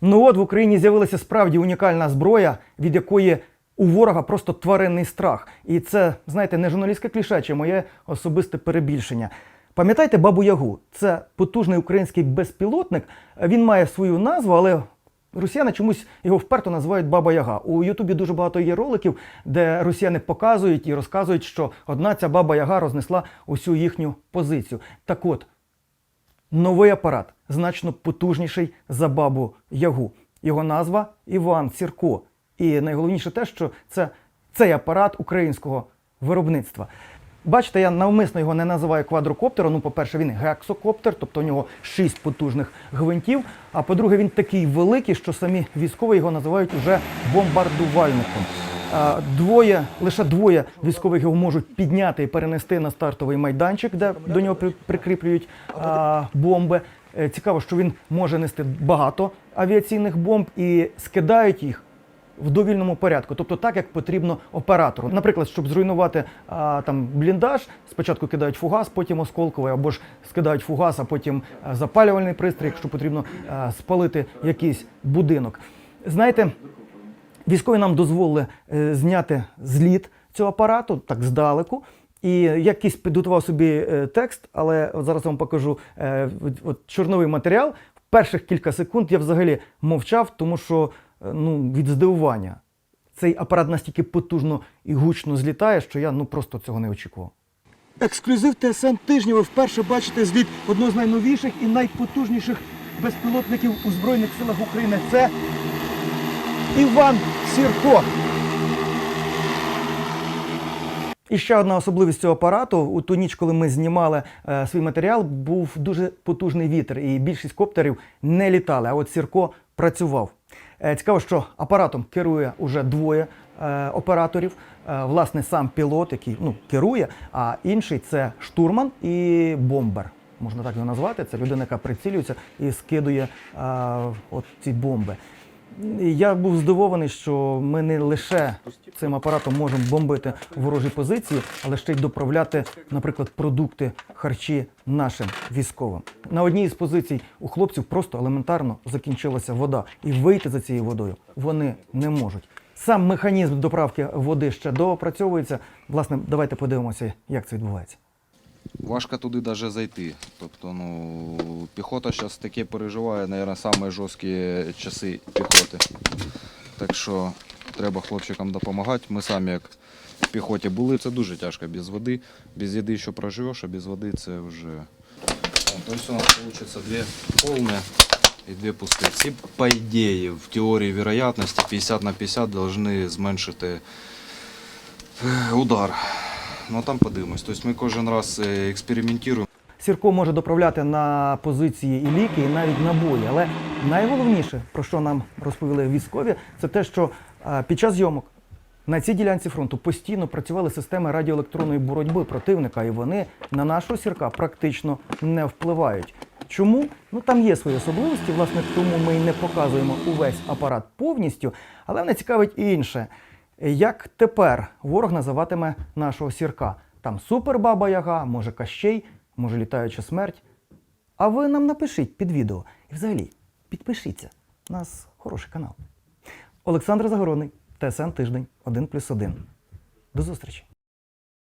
Ну от в Україні з'явилася справді унікальна зброя, від якої у ворога просто тваринний страх. І це, знаєте, не журналістське кліше, чи моє особисте перебільшення. Пам'ятаєте бабу Ягу? Це потужний український безпілотник. Він має свою назву, але росіяни чомусь його вперто називають Баба Яга. У Ютубі дуже багато є роликів, де росіяни показують і розказують, що одна ця баба Яга рознесла усю їхню позицію. Так от, новий апарат, значно потужніший за бабу Ягу. Його назва Іван Сірко. І найголовніше те, що це цей апарат українського виробництва. Бачите, я навмисно його не називаю квадрокоптером. Ну, по-перше, він гексокоптер, тобто у нього шість потужних гвинтів. А по-друге, він такий великий, що самі військові його називають уже бомбардувальником. Двоє, лише двоє військових його можуть підняти і перенести на стартовий майданчик, де до нього при- прикріплюють а, бомби. Е, Цікаво, що він може нести багато авіаційних бомб і скидають їх в довільному порядку, тобто так, як потрібно оператору. Наприклад, щоб зруйнувати а, там бліндаж, спочатку кидають фугас, потім осколковий, або ж скидають фугас, а потім запалювальний пристрій, якщо потрібно а, спалити якийсь будинок. Знаєте, Військові нам дозволили е, зняти зліт цього апарату так здалеку. І якийсь підготував собі е, текст, але зараз вам покажу е, от, чорновий матеріал. В перших кілька секунд я взагалі мовчав, тому що ну, від здивування цей апарат настільки потужно і гучно злітає, що я ну просто цього не очікував. Ексклюзив ТСН тижня. Ви вперше бачите зліт одного з найновіших і найпотужніших безпілотників у Збройних силах України. Це Іван Сірко. І ще одна особливість цього апарату. У ту ніч, коли ми знімали е, свій матеріал, був дуже потужний вітер, і більшість коптерів не літали. А от Сірко працював. Е, цікаво, що апаратом керує уже двоє е, операторів. Е, власне, сам пілот, який ну, керує, а інший це штурман і бомбер. Можна так його назвати. Це людина, яка прицілюється і скидує е, от ці бомби. Я був здивований, що ми не лише цим апаратом можемо бомбити ворожі позиції, але ще й доправляти, наприклад, продукти, харчі нашим військовим. На одній із позицій у хлопців просто елементарно закінчилася вода, і вийти за цією водою вони не можуть. Сам механізм доправки води ще доопрацьовується. Власне, давайте подивимося, як це відбувається. Важко туди навіть зайти. Тобто, ну, піхота зараз таке переживає, мабуть, самі жорсткі часи піхоти. Так що треба хлопчикам допомагати. Ми самі як в піхоті були, це дуже тяжко без води. Без їди що проживеш, а без води це вже. Тобто у нас вийде дві повні і дві пусті. Ці, по ідеї, в теорії вероятності 50 на 50 повинні зменшити е, удар. Ну там подивимось. Тобто ми кожен раз е, експериментуємо. Сірко може доправляти на позиції і ліки, і навіть набої. Але найголовніше, про що нам розповіли військові, це те, що під час зйомок на цій ділянці фронту постійно працювали системи радіоелектронної боротьби противника, і вони на нашого сірка практично не впливають. Чому? Ну там є свої особливості, власне, тому ми і не показуємо увесь апарат повністю, але мене цікавить і інше. Як тепер ворог називатиме нашого сірка? Там супербаба Яга, може Кащей, може літаюча смерть. А ви нам напишіть під відео. І взагалі підпишіться. У нас хороший канал. Олександр Загородний, ТСН Тиждень, 1+,1. До зустрічі!